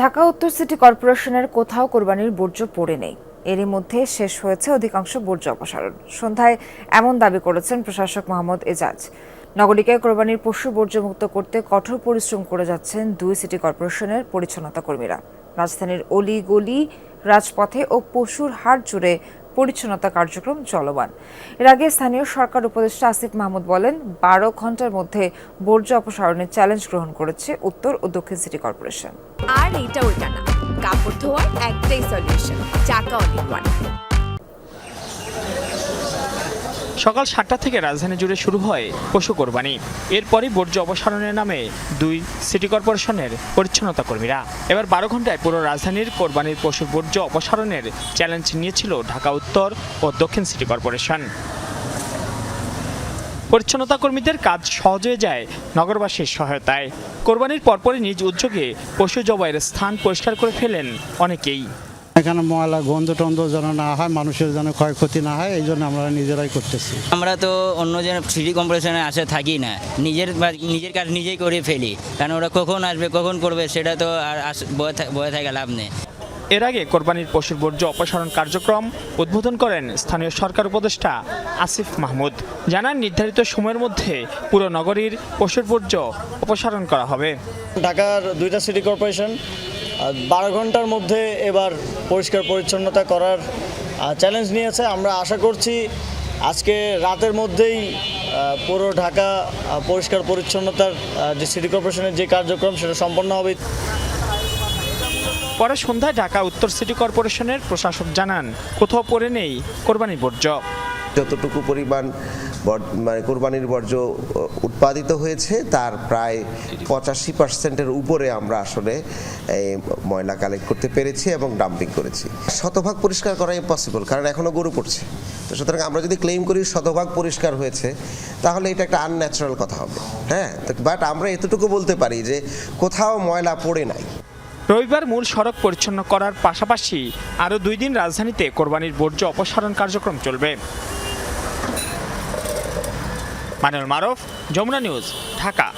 ঢাকা উত্তর সিটি কর্পোরেশনের কোথাও কোরবানির বর্জ্য পড়ে নেই। এরই মধ্যে শেষ হয়েছে অধিকাংশ বর্জ্য অপসারণ। সন্ধ্যায় এমন দাবি করেছেন প্রশাসক মোহাম্মদ এজাজ। নগরীকে কোরবানির পশু বর্জ্যমুক্ত করতে কঠোর পরিশ্রম করে যাচ্ছেন দুই সিটি কর্পোরেশনের পরিচ্ছন্নতা কর্মীরা। রাজধানীর অলি গলি রাজপথে ও পশুর হাট জুড়ে পরিচ্ছন্নতা কার্যক্রম চলমান। এর আগে স্থানীয় সরকার উপদেষ্টা আসিফ মাহমুদ বলেন, বারো ঘণ্টার মধ্যে বর্জ্য অপসারণের চ্যালেঞ্জ গ্রহণ করেছে উত্তর ও দক্ষিণ সিটি কর্পোরেশন। আর এইটা ওইটা না। কাপড় ধোয়ার একটাই সলিউশন চাকা অনেক সকাল সাতটা থেকে রাজধানী জুড়ে শুরু হয় পশু কোরবানি। এরপরই বর্জ্য অপসারণের নামে দুই সিটি কর্পোরেশনের পরিচ্ছন্নতা কর্মীরা। এবার বারো ঘন্টায় পুরো রাজধানীর কোরবানির পশুর বর্জ্য অপসারণের চ্যালেঞ্জ নিয়েছিল ঢাকা উত্তর ও দক্ষিণ সিটি কর্পোরেশন। পরিচ্ছন্নতা কর্মীদের কাজ সহজ হয়ে যায় নগরবাসীর সহায়তায়। কোরবানির পরপরই নিজ উদ্যোগে পশু জবাইয়ের স্থান পরিষ্কার করে ফেলেন অনেকেই। এখানে ময়লা গন্ধ টন্ধ যেন না হয় মানুষের যেন ক্ষয়ক্ষতি না হয় এই জন্য আমরা নিজেরাই করতেছি। আমরা তো অন্য যেন সিটি কর্পোরেশনে আসে থাকি না নিজের নিজের কাজ নিজেই করে ফেলি কারণ ওরা কখন আসবে কখন করবে সেটা তো আর বয়ে থাকা লাভ নেই। এর আগে কোরবানির পশুর বর্জ্য অপসারণ কার্যক্রম উদ্বোধন করেন স্থানীয় সরকার উপদেষ্টা আসিফ মাহমুদ। জানান, নির্ধারিত সময়ের মধ্যে পুরো নগরীর পশুর বর্জ্য অপসারণ করা হবে। ঢাকার দুইটা সিটি কর্পোরেশন বারো ঘণ্টার মধ্যে এবার পরিষ্কার পরিচ্ছন্নতা করার চ্যালেঞ্জ নিয়েছে। আমরা আশা করছি আজকে রাতের মধ্যেই পুরো ঢাকা পরিষ্কার পরিচ্ছন্নতার যে সিটি কর্পোরেশনের যে কার্যক্রম, সেটা সম্পন্ন হবে। পরে সন্ধ্যায় ঢাকা উত্তর সিটি কর্পোরেশনের প্রশাসক জানান, কোথাও পড়ে নেই কোরবানির বর্জ্য। যতটুকু পরিমাণ মানে কোরবানির বর্জ্য উৎপাদিত হয়েছে, তার প্রায় পঁচাশি পার্সেন্টের উপরে আমরা আসলে এই ময়লা কালেক্ট করতে পেরেছি এবং ডাম্পিং করেছি। শতভাগ পরিষ্কার করা ইম্পসিবল কারণ এখনও গরু পড়ছে। তো সুতরাং আমরা যদি ক্লেম করি শতভাগ পরিষ্কার হয়েছে, তাহলে এটা একটা আনন্যাচারাল কথা হবে। হ্যাঁ বাট আমরা এতটুকু বলতে পারি যে কোথাও ময়লা পড়ে নাই। রবিবার মূল সড়ক পরিচ্ছন্ন করার পাশাপাশি আরও দুই দিন রাজধানীতে কোরবানির বর্জ্য অপসারণ কার্যক্রম চলবে। মানুল মারফ, যমুনা নিউজ, ঢাকা।